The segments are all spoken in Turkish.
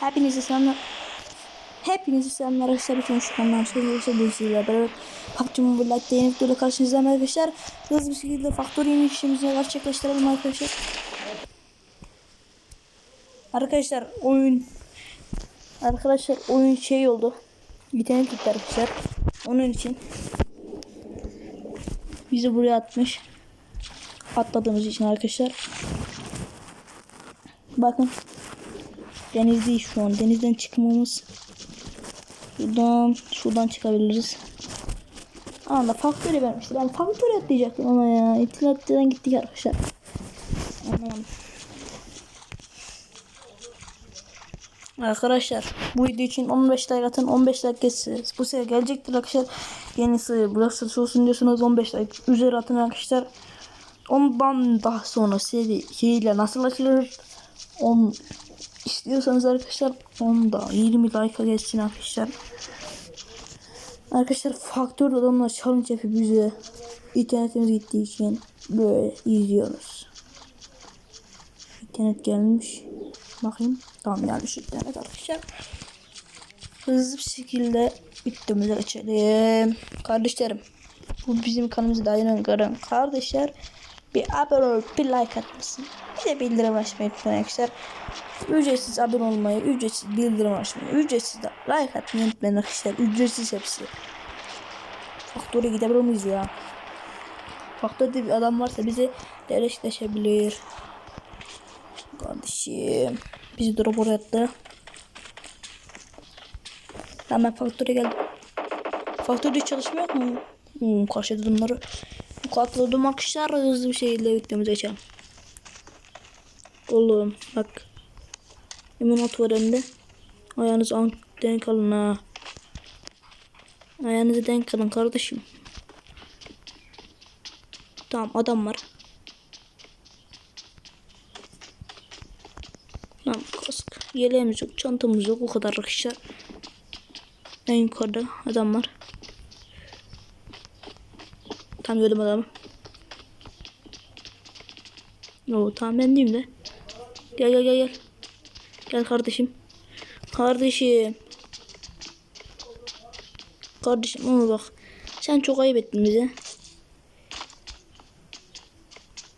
Hepinize selamlar. Hepinize selamlar arkadaşlar. Bütün kanaldan sonra bu sizlerle beraber PUBG Mobile Lite yeni videoda karşınızdayım arkadaşlar. Hızlı bir şekilde Factory işimizi gerçekleştirelim arkadaşlar. Arkadaşlar oyun Arkadaşlar oyun şey oldu. İnternet gitti arkadaşlar. Onun için bizi buraya atmış. Atladığımız için arkadaşlar. Bakın. Denizdeyiz şu an. Denizden çıkmamız. Şuradan, şuradan çıkabiliriz. Aa da faktörü vermiştir. Ben faktörü atlayacaktım ama ya. İnternetten gittik arkadaşlar. Anlamadım. Arkadaşlar bu video için 15 like atın 15 like geçsiniz. Bu sefer gelecektir arkadaşlar. Yenisi Black olsun diyorsanız 15 like üzeri atın arkadaşlar. Ondan daha sonra seri ile nasıl açılır? 10 istiyorsanız arkadaşlar 10 da 20 like geçsin arkadaşlar. Arkadaşlar faktör adamlar challenge yapıp bize internetimiz gittiği için böyle izliyoruz. İnternet gelmiş. Bakayım. Tamam gelmiş internet arkadaşlar. Hızlı bir şekilde videomuza geçelim. Kardeşlerim. Bu bizim yeni gören kardeşler. Bir abone olup bir like atmasın. Bir de bildirim açmayı unutmayın arkadaşlar. Ücretsiz abone olmayı, ücretsiz bildirim açmayı, ücretsiz de like atmayı unutmayın arkadaşlar. Ücretsiz hepsi. Faktöre gidebilir miyiz ya? Faktörde bir adam varsa bizi deleşleşebilir. Kardeşim. Bizi drop oraya attı. Hemen faktöre geldim. Faktörde çalışmıyor mu? Hmm, karşıda bunları. Katladım arkadaşlar hızlı bir şekilde videomuza geçelim. Oğlum bak. Ot var önde. Ayağınızı an denk alın ha. Ayağınızı denk alın kardeşim. Tamam adam var. Tamam kask. Yeleğimiz yok, çantamız yok. O kadar arkadaşlar. En yukarıda adam var. Tam gördüm adamı. Oo tamam ben diyeyim de. Gel gel gel gel. Gel kardeşim. Kardeşim. Kardeşim ama bak. Sen çok ayıp ettin bize.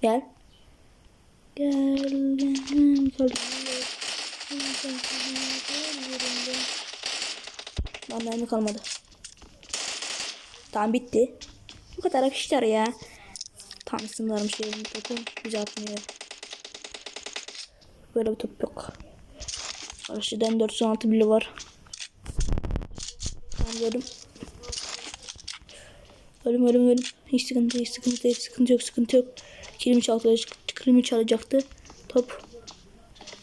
Gel, gel. Lan mermi kalmadı. Tamam bitti. Bu kadar arkadaşlar ya. Tam sınırlarmış yerin topu. Güzel atmıyor. Böyle bir top yok. Karşıdan 416 bile var. Gördüm. Ölüm ölüm ölüm. Hiç sıkıntı değil sıkıntı değil sıkıntı yok sıkıntı yok. Kilimi çalacak, kilimi çalacaktı. Top.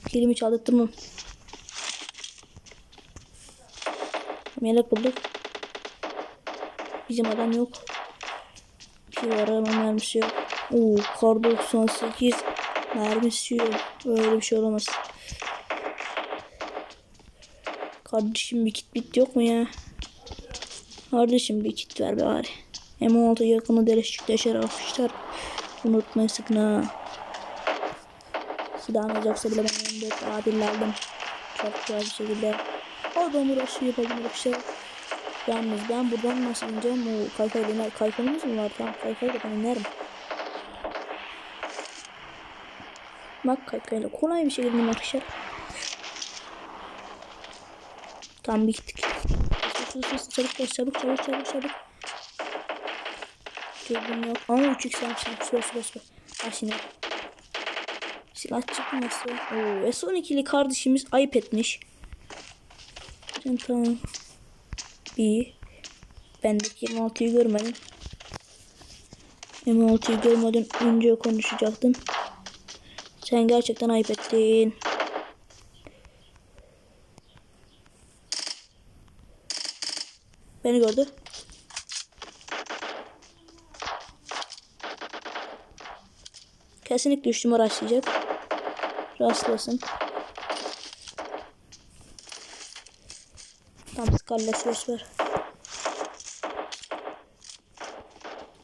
Kilimi çaldırtmam. Melek bulduk. Bizim adam yok. Şey var ama mermisi yok. Oo kar 98 mermisi yok. Öyle bir şey olamaz. Kardeşim bir kit bit yok mu ya? Kardeşim bir kit ver bari. M16 yakını deleşikleşer arkadaşlar. Unutmayın sakın ha. Silahınız yoksa bile ben M4 adil aldım. Çok güzel bir şekilde. Oradan uğraşı yapalım arkadaşlar. Yalnız ben buradan nasıl ineceğim? O kaykayla iner. Kaykayımız mı var? Tamam kaykayla ben inerim. Bak kaykayla kolay bir şekilde arkadaşlar. Tamam bittik. Çabuk çabuk çabuk çabuk çabuk çabuk. Gördüm yok. Ama 3x yapmışım. Süper süper süper. Bak şimdi. Silah çıkması. Oo, S12'li kardeşimiz ayıp etmiş. Tamam. İyi. Bendeki 26'yı görmedim. 26'yı görmeden önce konuşacaktım. Sen gerçekten ayıp ettin. Beni gördü. Kesinlikle 3 numara açlayacak. Rastlasın. Tam skalle söz ver.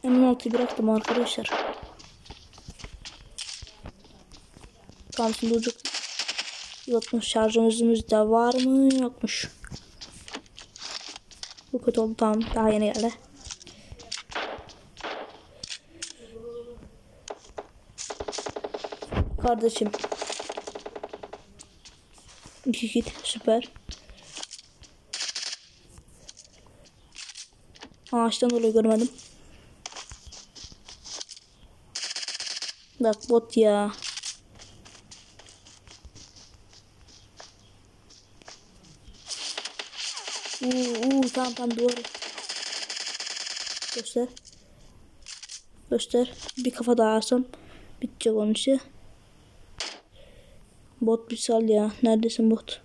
M16'yı bıraktım arkadaşlar. Tam şimdi ucuk. Yokmuş şarjımız da var mı? Yokmuş. Bu kötü oldu tamam daha yeni geldi. Kardeşim. Kit süper. Ağaçtan dolayı görmedim. Bak bot ya. Uuu uu, tamam tamam doğru. Göster. Göster. Bir kafa daha alsam bitecek onun işi. Bot bir sal ya. Neredesin bot?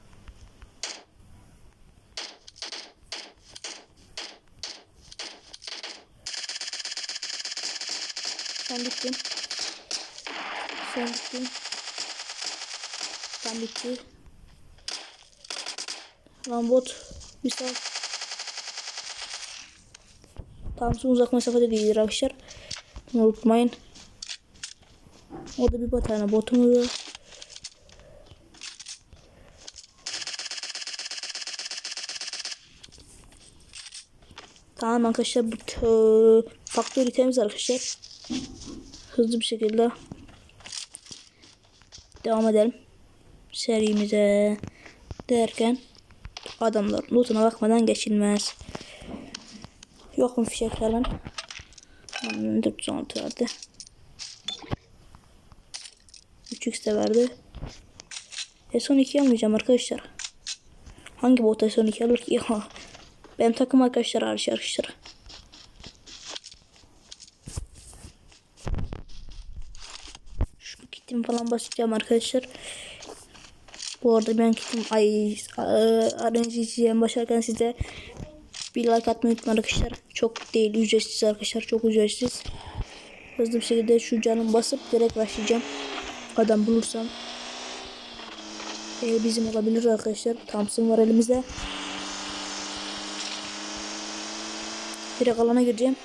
Sen bittin. Sen bittin. Sen bitti. Lan bot. Bir sal. Tam son uzak mesafede değildir arkadaşlar. Bunu unutmayın. O da bir tane botumuz var. Tamam arkadaşlar bu tö- faktörü temiz arkadaşlar. Hızlı bir şekilde devam edelim. Serimize derken adamlar lootuna bakmadan geçilmez. Yok mu fişek falan? Hmm, 416 verdi. 3x de verdi. S12 almayacağım arkadaşlar. Hangi bot S12 alır ki? Benim takım arkadaşlar hariç arkadaşlar. Şu kitimi falan basacağım arkadaşlar. Bu arada ben kitim ay arayacağım başlarken size bir like atmayı unutmayın arkadaşlar. Çok değil ücretsiz arkadaşlar çok ücretsiz. Hızlı bir şekilde şu canım basıp direkt başlayacağım. Adam bulursam. Ee, bizim olabilir arkadaşlar. Thompson var elimizde. Direkt alana gireceğim.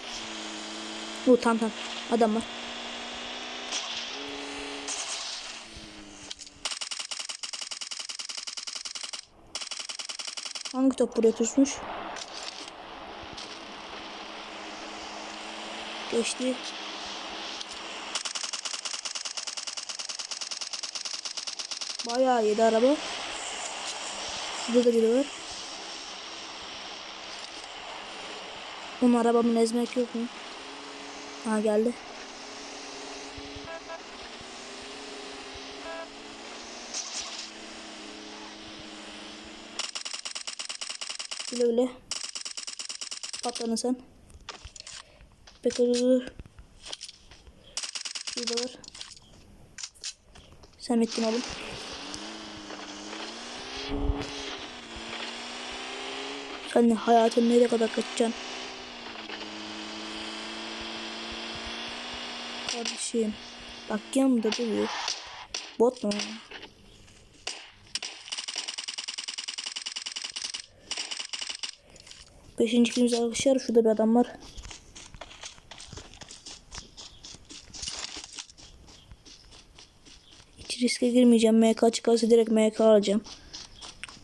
Bu tam tam. Adam var. Hangi top buraya düşmüş? Geçti. Bayağı yedi araba. Şurada da biri var. Onun arabamın ezmek yok mu? Ha geldi. Güle güle. Patlanın sen. Dur. Şurada var. Sen bittin oğlum. Sen hayatın nereye kadar kaçacaksın? Kardeşim. Bak yanımda duruyor. Bot mu? Beşinci günümüz arkadaşlar. Şurada bir adam var. Hiç riske girmeyeceğim. MK çıkarsa direkt MK alacağım.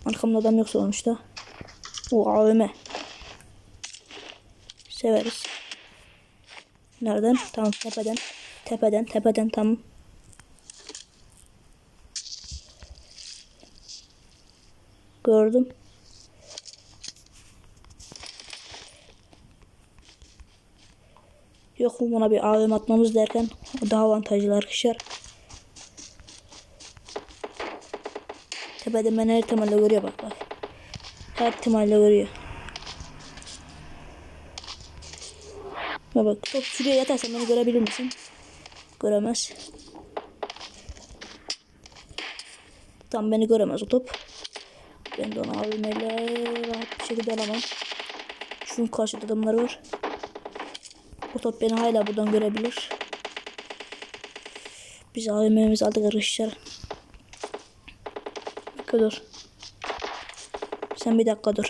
Arkamda adam yok sonuçta. O AVM. Severiz. Nereden? Tamam tepeden. Tepeden tepeden tamam. Gördüm. Yok mu buna bir AVM atmamız derken daha avantajlı arkadaşlar. Tepeden ben her ihtimalle görüyor bak bak. Her ihtimalle görüyor. Bak bak top şuraya yatarsan beni görebilir misin? Göremez. Tam beni göremez o top. Ben de onu AVM'yle rahat bir şekilde alamam. Çünkü karşıda adamlar var. O top beni hala buradan görebilir. Biz AVM'mizi aldık arkadaşlar. Bir dur. Sen bir dakika dur.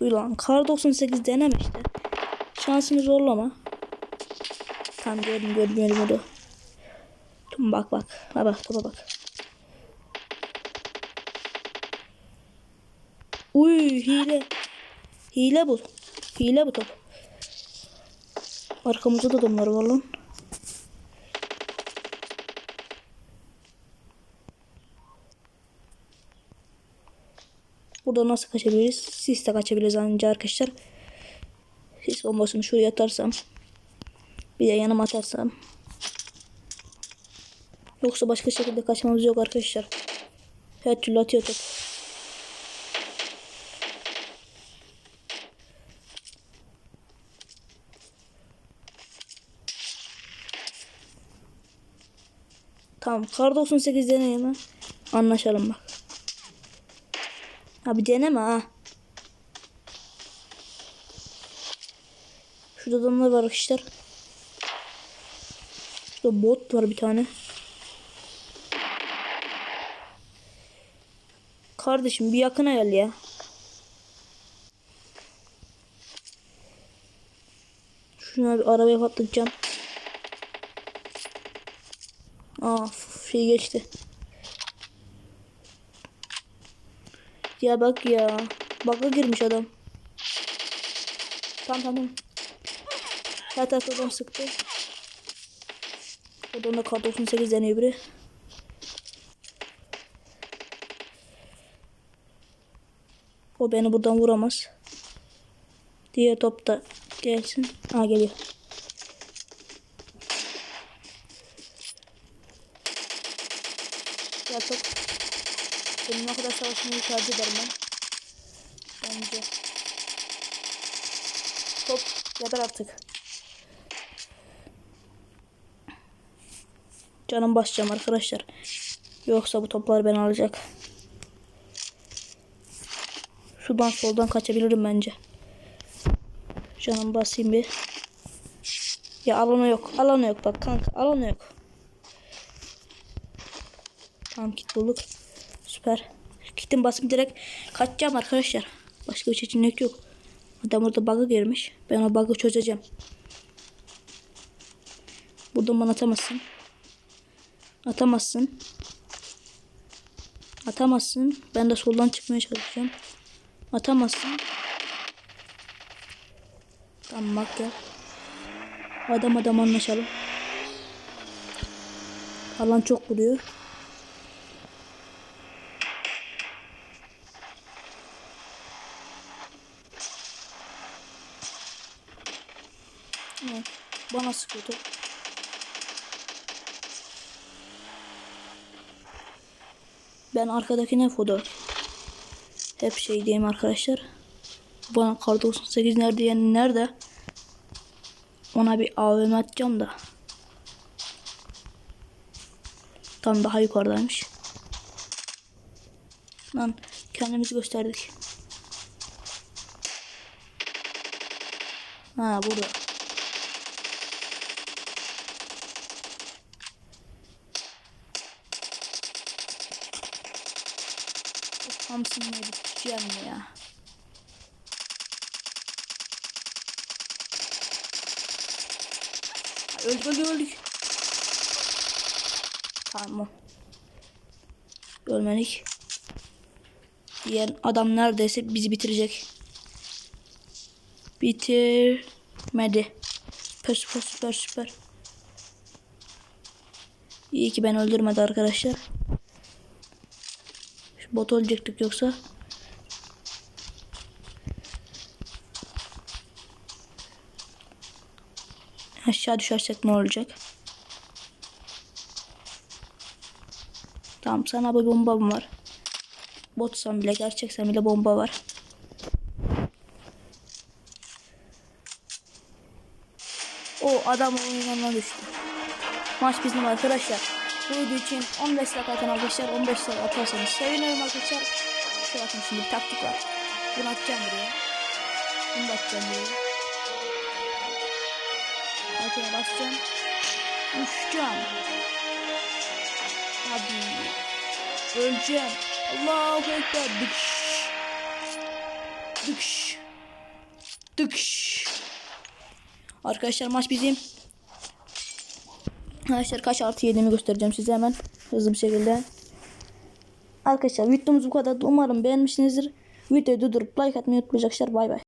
Ulan kar 98 deneme işte. Şansını zorlama. Tam gördüm gördüm gördüm onu. Bak bak. Bak bak topa bak. Uy hile. Hile bu. Hile bu top. Arkamızda da adamlar var lan. Burada nasıl kaçabiliriz? Sis de kaçabiliriz anca arkadaşlar. Sis bombasını şuraya atarsam. Bir de yanıma atarsam. Yoksa başka şekilde kaçmamız yok arkadaşlar. Her türlü atıyor top. Tamam. Kar 98 deneyim ha. Anlaşalım bak. Abi deneme ha. Şurada adamlar var arkadaşlar. Şurada bot var bir tane. Kardeşim bir yakına gel ya. Şuna bir arabaya patlatacağım. Aa şey geçti. Ya bak ya. Baka girmiş adam. Tamam tamam. Her tarafta adam sıktı. Oradan da kart 98 deniyor biri. O beni buradan vuramaz. Diğer top da gelsin. Ha geliyor. Ya top. Ne kadar savaşmayı tercih ederim ben. Bence. Top yeter artık. Canım basacağım arkadaşlar. Yoksa bu toplar beni alacak. Şuradan soldan kaçabilirim bence. Canım basayım bir. Ya alanı yok. Alanı yok bak kanka. Alanı yok. Tamam kit bulduk. Süper. Kitin basıp direkt kaçacağım arkadaşlar. Başka bir seçenek yok. Adam orada bug'a girmiş. Ben o bug'ı çözeceğim. Buradan bana atamazsın. Atamazsın. Atamazsın. Ben de soldan çıkmaya çalışacağım. Atamazsın. Tamam bak ya. Adam adam anlaşalım. Alan çok vuruyor. Bana sıkıyor. Ben arkadakine foto. Hep şey diyeyim arkadaşlar. Bana kar 98 nerede yani nerede? Ona bir AVM atacağım da. Tam daha yukarıdaymış. Lan kendimizi gösterdik. Ha burada. Hamsını biteceğim ya. Öldük öldük öldük. Tamam. Ölmedik. Diğer adam neredeyse bizi bitirecek. Bitirmedi. Süper süper süper süper. İyi ki ben öldürmedi arkadaşlar. Bot ölecektik yoksa. Aşağı düşersek ne olacak? Tamam sana bir bombam var. Botsan bile gerçeksen bile bomba var. O adam oyununa düştü. Maç bizim arkadaşlar. Video için 15 like atan arkadaşlar 15 like atarsanız sevinirim arkadaşlar. Şu bakın şimdi bir taktik var. Bunu atacağım buraya. Bunu da atacağım buraya. Arkaya basacağım. Uçacağım. Hadi. Öleceğim. Allahu Ekber. Dıkş. Dıkş. Dıkş. Arkadaşlar maç bizim. Arkadaşlar kaç artı yediğimi göstereceğim size hemen hızlı bir şekilde. Arkadaşlar videomuz bu kadar. Umarım beğenmişsinizdir. Videoyu durdurup like atmayı unutmayacaklar. Bay bay.